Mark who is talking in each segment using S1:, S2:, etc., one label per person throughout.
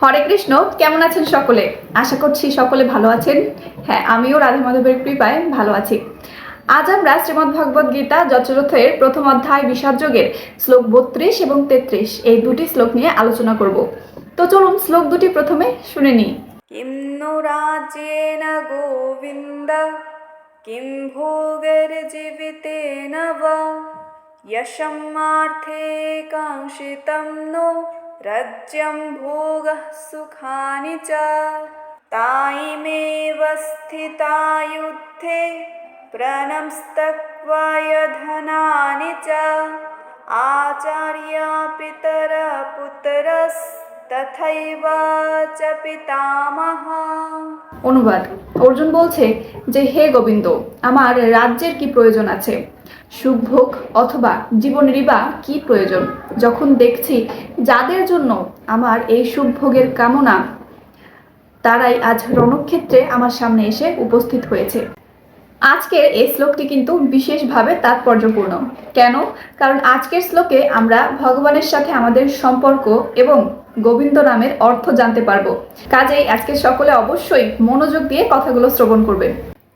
S1: হরে কৃষ্ণ কেমন আছেন সকলে আশা করছি সকলে ভালো আছেন হ্যাঁ আমিও রাধা মাধবের কৃপায় ভালো আছি আজ আমরা শ্রীমদ্ ভগবদ গীতা যচরথের প্রথম অধ্যায় বিষাদ যোগের শ্লোক বত্রিশ এবং তেত্রিশ এই দুটি শ্লোক নিয়ে আলোচনা করব তো চলুন শ্লোক দুটি প্রথমে শুনে নিই
S2: किं नु राज्येन गोविन्द किं भोगैर्जीवितेन वा यशमार्थे काङ्क्षितं नो राज्यं भोगः सुखानि च। तायिमेव स्थिता युद्धे प्रणंस्तक्वाय धनानि च। आचार्या पितर पुत्रस्तथैव च पितामहा
S1: অনুবাদ। অর্জুন বলছে যে, হে গোবিন্দ, আমার রাজ্যের কি প্রয়োজন আছে? সুখভোগ অথবা জীবনেরই বা কি প্রয়োজন? যখন দেখছি যাদের জন্য আমার এই সুখভোগের কামনা, তারাই আজ রণক্ষেত্রে আমার সামনে এসে উপস্থিত হয়েছে। আজকের এই শ্লোকটি কিন্তু বিশেষভাবে তাৎপর্যপূর্ণ। কেন? কারণ আজকের শ্লোকে আমরা ভগবানের সাথে আমাদের সম্পর্ক এবং গোবিন্দ নামের অর্থ জানতে পারব। কাজেই আজকে সকলে অবশ্যই মনোযোগ দিয়ে কথাগুলো শ্রবণ করবেন।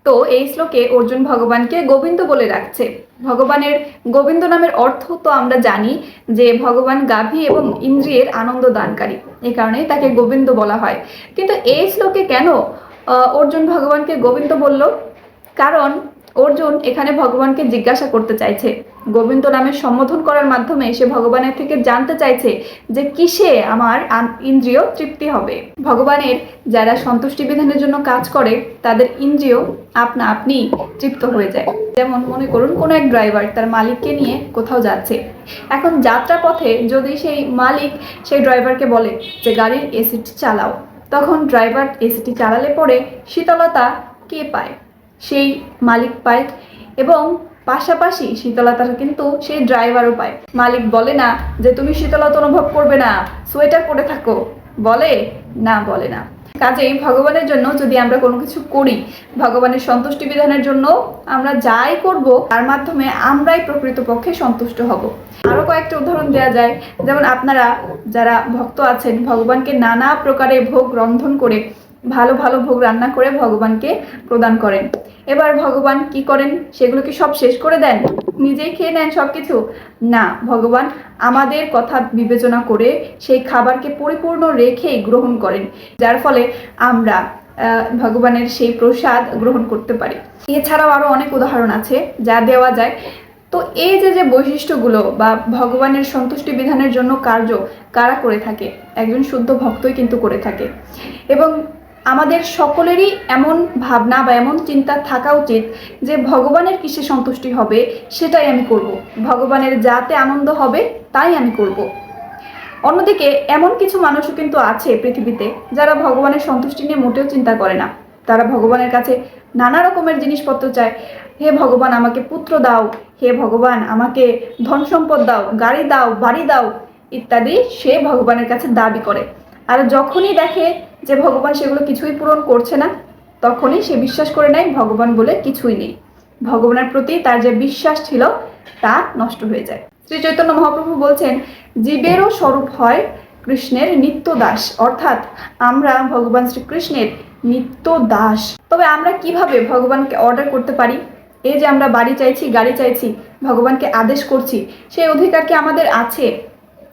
S1: তো এই শ্লোকে অর্জুন ভগবানকে গোবিন্দ বলে রাখছে ভগবানের গোবিন্দ নামের অর্থ তো আমরা জানি যে ভগবান গাভী এবং ইন্দ্রিয়ের আনন্দ দানকারী। এ কারণে তাকে গোবিন্দ বলা হয়। কিন্তু এই শ্লোকে কেন অর্জুন ভগবানকে গোবিন্দ বলল? কারণ অর্জুন এখানে ভগবানকে জিজ্ঞাসা করতে চাইছে। গোবিন্দ নামে সম্বোধন করার মাধ্যমে সে ভগবানের থেকে জানতে চাইছে যে কিসে আমার ইন্দ্রিয় তৃপ্তি হবে। ভগবানের যারা সন্তুষ্টি বিধানের জন্য কাজ করে, তাদের ইন্দ্রিয় আপনা আপনি তৃপ্ত হয়ে যায়। যেমন মনে করুন, কোনো এক ড্রাইভার তার মালিককে নিয়ে কোথাও যাচ্ছে। এখন যাত্রা পথে যদি সেই মালিক সেই ড্রাইভারকে বলে যে, গাড়ির এসিটি চালাও। তখন ড্রাইভার এসিটি চালালে পরে শীতলতা কে পায়? সেই মালিক পায় এবং পাশাপাশি শীতলতা কিন্তু সেই ড্রাইভারও পায়। মালিক বলে না যে তুমি শীতলতা অনুভব করবে না সোয়েটার পরে থাকো। বলে, না বলে না। কাজেই ভগবানের জন্য যদি আমরা কোনো কিছু করি, ভগবানের সন্তুষ্টি বিধানের জন্য আমরা যাই করব, তার মাধ্যমে আমরাই প্রকৃতপক্ষে সন্তুষ্ট হব। আরও কয়েকটা উদাহরণ দেওয়া যায়। যেমন আপনারা যারা ভক্ত আছেন, ভগবানকে নানা প্রকারে ভোগ রন্ধন করে ভালো ভালো ভোগ রান্না করে ভগবানকে প্রদান করেন। এবার ভগবান কি করেন? সেগুলো কি সব শেষ করে দেন? নিজেই খেয়ে নেন সব কিছু না, ভগবান আমাদের কথা বিবেচনা করে সেই খাবারকে পরিপূর্ণ রেখেই গ্রহণ করেন, যার ফলে আমরা ভগবানের সেই প্রসাদ গ্রহণ করতে পারি। এছাড়াও আরও অনেক উদাহরণ আছে যা দেওয়া যায়। তো এই যে যে বৈশিষ্ট্যগুলো বা ভগবানের সন্তুষ্টি বিধানের জন্য কার্য কারা করে থাকে? একজন শুদ্ধ ভক্তই কিন্তু করে থাকে। এবং আমাদের সকলেরই এমন ভাবনা বা এমন চিন্তা থাকা উচিত যে ভগবানের কিসে সন্তুষ্টি হবে সেটাই আমি করব। ভগবানের যাতে আনন্দ হবে, তাই আমি করব। অন্যদিকে এমন কিছু মানুষও কিন্তু আছে পৃথিবীতে যারা ভগবানের সন্তুষ্টি নিয়ে মোটেও চিন্তা করে না। তারা ভগবানের কাছে নানা রকমের জিনিসপত্র চায়। হে ভগবান, আমাকে পুত্র দাও। হে ভগবান, আমাকে ধন সম্পদ দাও। গাড়ি দাও, বাড়ি দাও। ইত্যাদি সে ভগবানের কাছে দাবি করে। আর যখনই দেখে যে ভগবান সেগুলো কিছুই পূরণ করছে না, তখনই সে বিশ্বাস করে নেয় ভগবান বলে কিছুই নেই। ভগবানের প্রতি তার যে বিশ্বাস ছিল, তা নষ্ট হয়ে যায়। শ্রী চৈতন্য মহাপ্রভু বলছেন, জীবেরও স্বরূপ হয় কৃষ্ণের নিত্য দাস অর্থাৎ আমরা ভগবান শ্রীকৃষ্ণের নিত্য দাস তবে আমরা কীভাবে ভগবানকে অর্ডার করতে পারি? এই যে আমরা বাড়ি চাইছি, গাড়ি চাইছি, ভগবানকে আদেশ করছি, সেই অধিকার কি আমাদের আছে?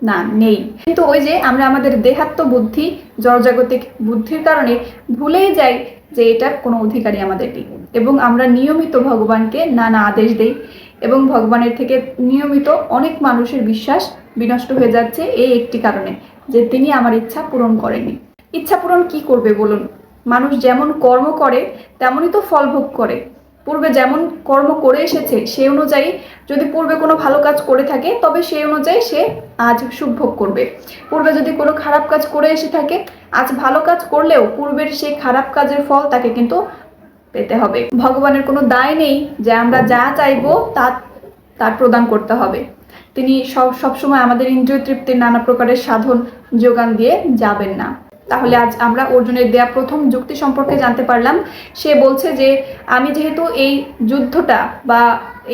S1: না, নেই। কিন্তু ওই যে আমরা আমাদের দেহাত্ম বুদ্ধি, জড়জাগতিক বুদ্ধির কারণে ভুলেই যাই যে এটার কোনো অধিকারই আমাদের নেই। এবং আমরা নিয়মিত ভগবানকে নানা আদেশ দেই এবং ভগবানের থেকে নিয়মিত অনেক মানুষের বিশ্বাস বিনষ্ট হয়ে যাচ্ছে এই একটি কারণে যে তিনি আমার ইচ্ছা পূরণ করেনি ইচ্ছা পূরণ কি করবে বলুন? মানুষ যেমন কর্ম করে, তেমনই তো ফল ভোগ করে। পূর্বে যেমন কর্ম করে এসেছে, সেই অনুযায়ী যদি পূর্বে কোনো ভালো কাজ করে থাকে, তবে সেই অনুযায়ী সে আজ সুখ ভোগ করবে। পূর্বে যদি কোনো খারাপ কাজ করে এসে থাকে, আজ ভালো কাজ করলেও পূর্বের সেই খারাপ কাজের ফল তাকে কিন্তু পেতে হবে। ভগবানের কোনো দায় নেই যে আমরা যা চাইব তা তার প্রদান করতে হবে। তিনি সব, সবসময় আমাদের ইন্দ্রিয় তৃপ্তির নানা প্রকারের সাধন, যোগান দিয়ে যাবেন না। তাহলে আজ আমরা অর্জুনের দেয়া প্রথম যুক্তি সম্পর্কে জানতে পারলাম। সে বলছে যে, আমি যেহেতু এই যুদ্ধটা বা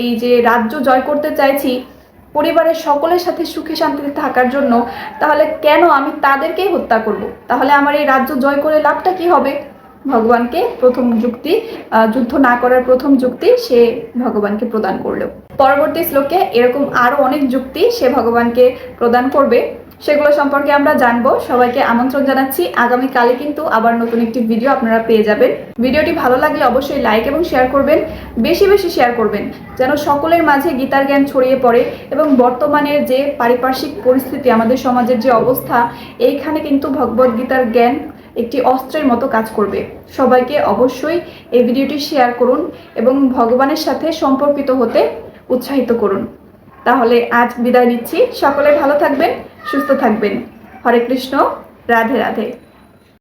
S1: এই যে রাজ্য জয় করতে চাইছি, পরিবারের সকলের সাথে সুখে শান্তিতে থাকার জন্য, তাহলে কেন আমি তাদেরকেই হত্যা করব? তাহলে আমার এই রাজ্য জয় করে লাভটা কি হবে? ভগবানকে প্রথম যুক্তি যুদ্ধ না করার প্রথম যুক্তি সে ভগবানকে প্রদান করল। পরবর্তী শ্লোকে এরকম আরও অনেক যুক্তি সে ভগবানকে প্রদান করবে। সেগুলো সম্পর্কে আমরা জানব। সবাইকে আমন্ত্রণ জানাচ্ছি। আগামীকালে কিন্তু আবার নতুন একটি ভিডিও আপনারা পেয়ে যাবেন। ভিডিওটি ভালো লাগলে অবশ্যই লাইক এবং শেয়ার করবেন। বেশি বেশি শেয়ার করবেন। যেন সকলের মাঝে গীতার জ্ঞান ছড়িয়ে পড়ে এবং বর্তমানের যে পারিপার্শ্বিক পরিস্থিতি, আমাদের সমাজের যে অবস্থা, এইখানে কিন্তু ভগবদ গীতার জ্ঞান একটি অস্ত্রের মতো কাজ করবে। সবাইকে অবশ্যই এই ভিডিওটি শেয়ার করুন এবং ভগবানের সাথে সম্পর্কিত হতে উৎসাহিত করুন। তাহলে আজ বিদায় নিচ্ছি। সকলে ভালো থাকবেন। সুস্থ থাকবেন। হরে কৃষ্ণ রাধে রাধে।